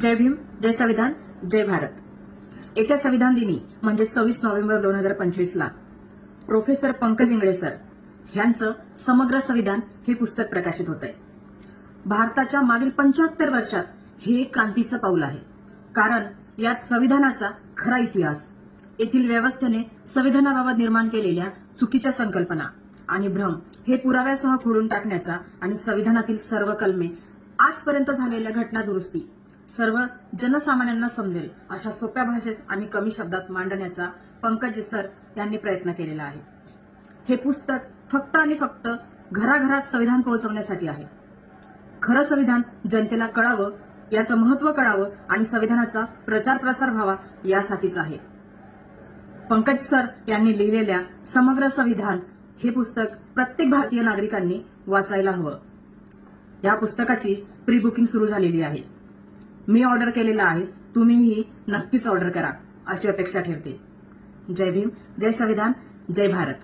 जय भीम जय संविधान जय भारत. येत्या संविधान दिनी म्हणजे सव्वीस नोव्हेंबर दोन हजार पंचवीसला. प्रोफेसर पंकज इंगळे सर यांचं समग्र संविधान हे पुस्तक प्रकाशित होत आहे भारताच्या मागील पंच्याहत्तर वर्षात हे एक क्रांतीचं पाऊल आहे. कारण यात संविधानाचा खरा इतिहास येथील व्यवस्थेने संविधानाबाबत निर्माण केलेल्या चुकीच्या संकल्पना आणि भ्रम हे पुराव्यासह खोडून टाकण्याचा आणि संविधानातील सर्व कलमे आजपर्यंत झालेल्या घटना दुरुस्ती सर्व जनसामान्यांना समजेल अशा सोप्या भाषेत आणि कमी शब्दात मांडण्याचा पंकजी सर यांनी प्रयत्न केलेला आहे. हे पुस्तक फक्त आणि फक्त घराघरात संविधान पोहोचवण्यासाठी आहे. खरं संविधान जनतेला कळावं याचं महत्त्व कळावं आणि संविधानाचा प्रचार प्रसार व्हावा यासाठीच आहे. पंकज सर यांनी लिहिलेल्या समग्र संविधान हे पुस्तक प्रत्येक भारतीय नागरिकांनी वाचायला हवं. या पुस्तकाची प्री बुकिंग सुरू झालेली आहे. मी ऑर्डर केलेला आहे तुम्हीही नक्कीच ऑर्डर करा अशी अपेक्षा ठेवते. जय भीम जय संविधान जय भारत.